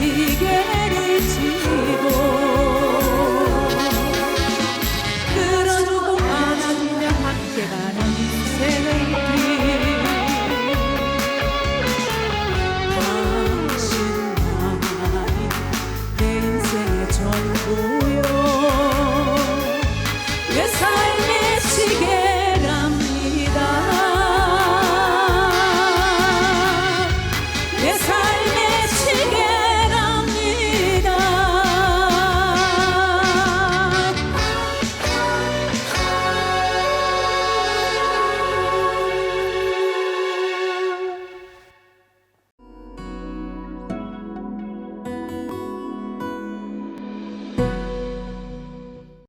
지게를 지고